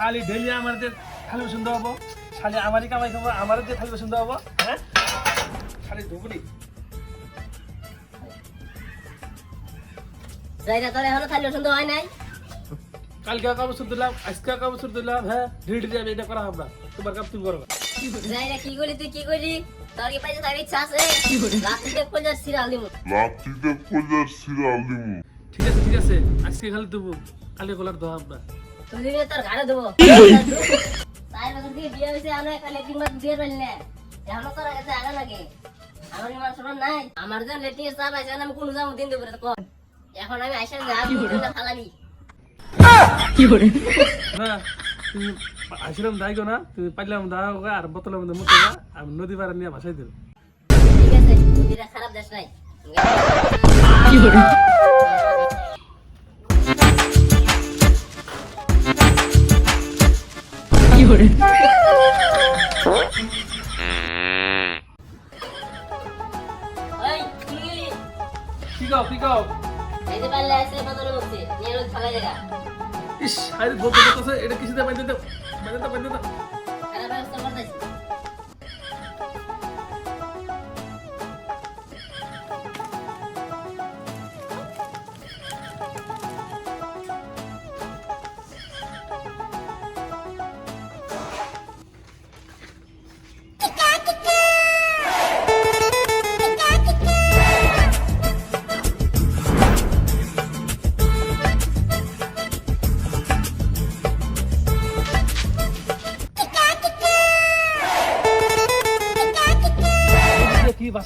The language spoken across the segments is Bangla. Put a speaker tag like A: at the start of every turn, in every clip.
A: খালি ডেলি আমাদের খালি পছন্দ হব। খালি আমারই কামাই খাব আমাদের যে খালি পছন্দ হব হ্যাঁ? খালি
B: তোর এখনও খালি পছন্দ হয় নাই?
A: কালকে কাপড় সুর দিলাম আজকে কাপড় সুর দিলাম হ্যাঁ? ঢিল ঢিল এটা করা হবে না। তোমার কাপ তুমি করবে।
B: জায়গা কি করলি তুই কি করলি তোর কি ইচ্ছা আছে?
A: ঠিক আছে ঠিক আছে। আজকে খালি দেবো কালকে কলার দেওয়া হবে
B: তুই দিলে তোর দেবো বছর থেকে বিয়ে হয়েছে একটা পারলি না। এখনও তোর কাছে আগা লাগে। আমার কি শোনার নাই? আমার যখন লেট্রিন এর চাপ আছে আমি কোনো যাব দিন দেবো রে কর। এখন আমি আইসা যাবি ফালাবি।
A: না তুমি আসলাম দায় গো না তুমি পাইলাম দাও আর বোতলের মধ্যে আমি নদী পাড়া নিয়ে ভাসাই দেবো
B: ঠিক আছে খারাপ দেশ নাই। কি
A: ইস আরে বলতে বলতেছে এটা বাইতে দাও বাইতে দাও বাইতে দাও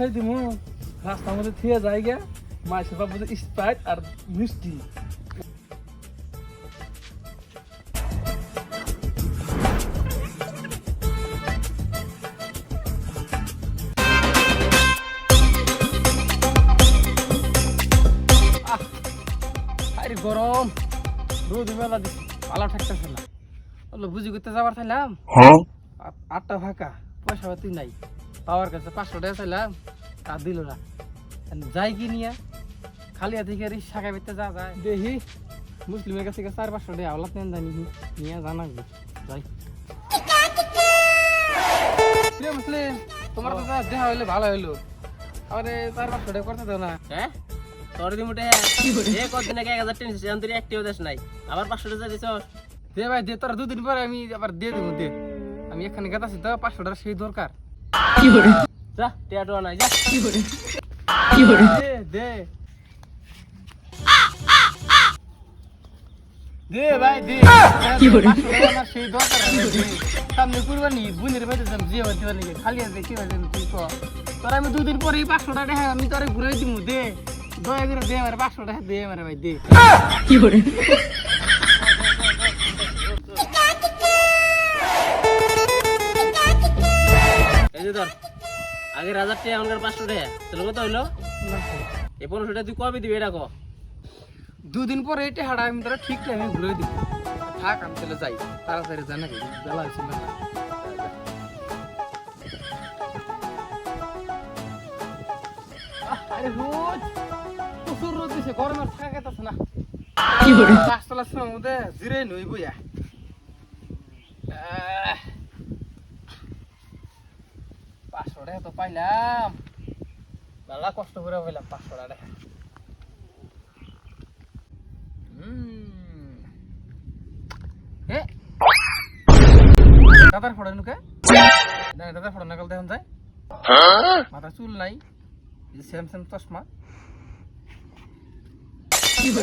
A: বাসায় দিমু। রাস্তার মধ্যে থিয়ে যায় গিয়া মাছ সেবা বুঝে স্প্রাইট আর মিষ্টি। গরম। রোদ দিছি ভালো ঠাকতেছে না। বলল বুঝি করতে যাবার চাইলাম?
C: হ্যাঁ।
A: আটটা ফাঁকা পয়সা পাতি নাই। পাওয়ার কাছে পাঁচশো টাকা চাইলাম। তা দিল না। যাই কি নিয়ে খালি থেকে শাখা বেতে যা যায়? দেখি। মুসলিমের কাছে চার পাঁচশো টাকা আওলাত নেন জানি। নিয়ে জানাব যাই। মুসলিম তোমার তো দেখা হইলে ভালো হইল। আরে চার পাঁচশো টাকা করতে দাও না।
D: হ্যাঁ? তোর এ আগে এক হাজার টেন দিছিস তুই একটিও দেশ নাই। আবার পাঁচশো টাকা দিছ
A: দে ভাই দে তোরা দুদিন পরে আমি আবার দিয়ে দেবো দে। আমি এখানে গেতাছি তো পাঁচশো টাকা সেই দরকার।
D: যা টোয়া নাই যা।
A: দে দে। দে ভাই দে। কি করে সেই দরকার দে। সামনে কুরবানি বুনের যাম খালি আছে কি হয়েছে তুই ক। তোর আমি দুদিন পরে পাঁচশো টাকা দেখা আমি তোরে ঘুরে দিব দে। দয়া করে দে আমার পাঁচশো টাকা দে আমার ভাই দে।
D: এই যে ধর। আগের হাজার টাকা এখনকার পাঁচশো টাকা। তোর কত হইল? এই পনেরোশো টাকা তুই কবে দিবি এটা কো?
A: দুদিন পরে এটা হাড়া আমি তোরা ঠিক টাইমে ঘুরে দিব। থাক আমি তাহলে যাই। তাড়াতাড়ি জানা বেলা হয়েছে মেলা আহ, আরে রোজ প্রচুর রোদ দিছে গরমের থাকা গেতেছে না। কি করে গাছতলার সময় মধ্যে জিরে নই বইয়া আহ, পাঁচশো টাকা তো পাইলাম। মেলা কষ্ট করে পাইলাম পাঁচশো টাকা দাদার ফোড়া নুকে? দাদার ফোড়া নাকাল দেখুন যায় মাথা চুল নাই সেম সেম চশমা। ইচ্ছে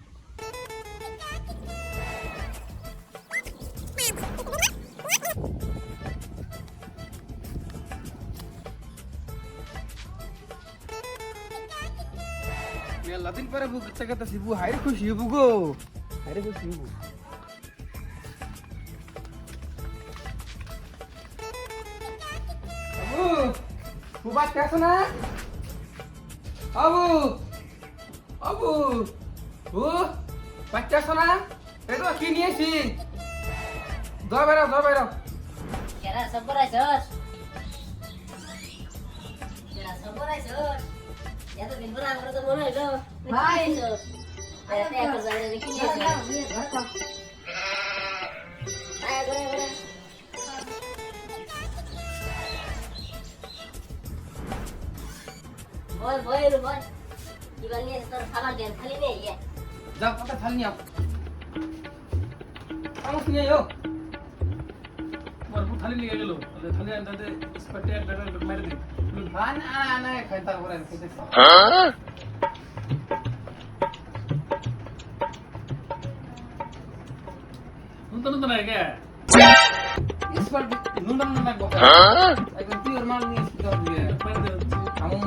A: পাঁচশো টাকা থিয়ে দই। মেলা দিন পরে বুক থেকে তো শিবু হাইরে খুশি হবু গো হাইরে খুশি হবু বাবু ও বাচ্চা শোনা এই তো কি
B: সব বড়াইছস এতদিন পরে আমরা তো মনে হইল ভাই এতে একটা জায়গায় রেখে নিয়েছি আয় ঘরে ঘরে বল বল রে বল এবার নিয়ে
D: নতুন নতুন আগে
A: ইসবার নুন নুন না বকা একদম পিওর মাল নিয়ে দাও দিয়ে
D: মেরে দিই
A: আমু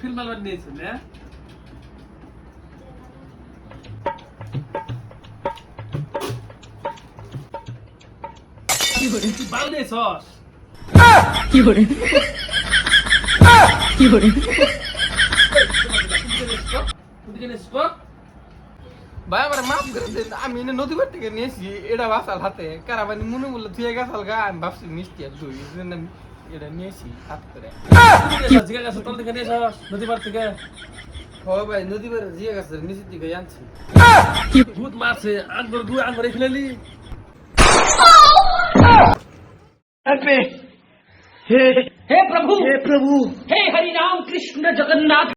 D: ফিল্ম মাল নিয়েছেন হ্যাঁ? বাল দিয়ে সস
A: ভাই আমার মাফ করে দেন আমি এনে নদী বাট থেকে নিয়েছি এটা বাসাল হাতে কারাবানি মনে বলল তুই গেছাল গা আমি ভাবছি মিষ্টি আর দুই এটা নিয়েছি হাত করে
D: জিগা গাছ তল থেকে নিয়ে সস নদী পার থেকে
A: ও ভাই নদী বাড়ি জিয়ে গেছে নিচের দিকে আনছি
D: ভূত মারছে আঙ্গুর দুই আঙ্গুর ফেলেলি
E: हे प्रभु। हे प्रभु। हे हरि राम कृष्ण जगन्नाथ।